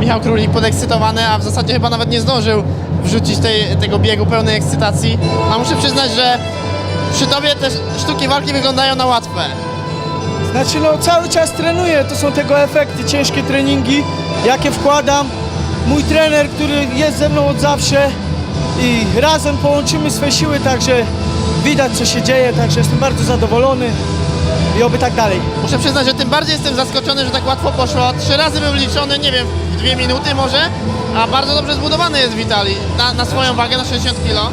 Michał Królik podekscytowany, a w zasadzie chyba nawet nie zdążył wrzucić tej, tego biegu pełnej ekscytacji. A muszę przyznać, że przy tobie te sztuki walki wyglądają na łatwe. Znaczy no cały czas trenuję, to są tego efekty, ciężkie treningi, jakie wkładam. Mój trener, który jest ze mną od zawsze i razem połączymy swe siły, także widać co się dzieje, także jestem bardzo zadowolony i oby tak dalej. Muszę przyznać, że tym bardziej jestem zaskoczony, że tak łatwo poszło. Trzy razy był liczony, nie wiem, w dwie minuty może, a bardzo dobrze zbudowany jest Witali na, na swoją wagę, na 60 kg.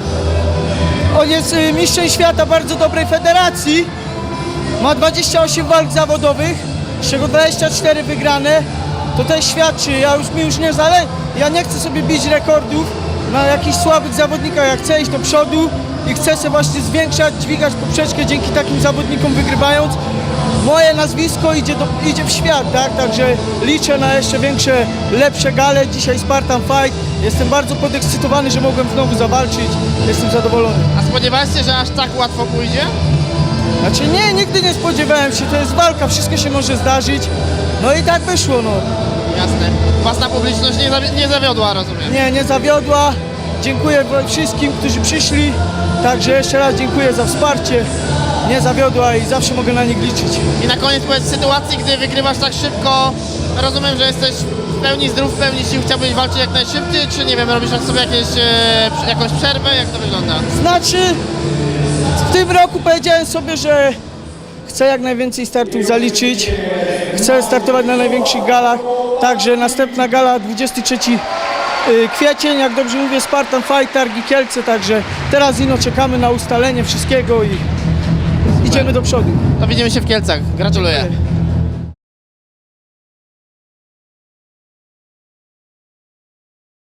On jest y, mistrzem świata bardzo dobrej federacji. Ma 28 walk zawodowych, z czego 24 wygrane. To też świadczy, ja już mi już nie zale, ja nie chcę sobie bić rekordów na jakichś słabych zawodnikach, ja chcę iść do przodu i chcę sobie właśnie zwiększać, dźwigać poprzeczkę dzięki takim zawodnikom wygrywając. Moje nazwisko idzie, do, idzie w świat, tak? Także liczę na jeszcze większe, lepsze gale. Dzisiaj Spartan Fight. Jestem bardzo podekscytowany, że mogłem znowu zawalczyć. Jestem zadowolony. A spodziewałeś się, że aż tak łatwo pójdzie? Znaczy nie, nigdy nie spodziewałem się, to jest walka, wszystko się może zdarzyć. No i tak wyszło, no. Jasne. Własna publiczność nie, zawi- nie zawiodła, rozumiem. Nie, nie zawiodła. Dziękuję wszystkim, którzy przyszli. Także jeszcze raz dziękuję za wsparcie. Nie zawiodła i zawsze mogę na nich liczyć. I na koniec powiedz, w sytuacji, gdy wygrywasz tak szybko, rozumiem, że jesteś w pełni zdrów, w pełni sił, chciałbyś walczyć jak najszybciej, czy nie wiem, robisz sobie jakieś, e, jakąś przerwę, jak to wygląda? Znaczy, w tym roku powiedziałem sobie, że chcę jak najwięcej startów zaliczyć. Chcę startować na największych galach. Także następna gala 23 y, kwiecień, jak dobrze mówię, Spartan Fight, Targi Kielce. Także teraz ino czekamy na ustalenie wszystkiego i idziemy do przodu. To widzimy się w Kielcach. Gratuluję.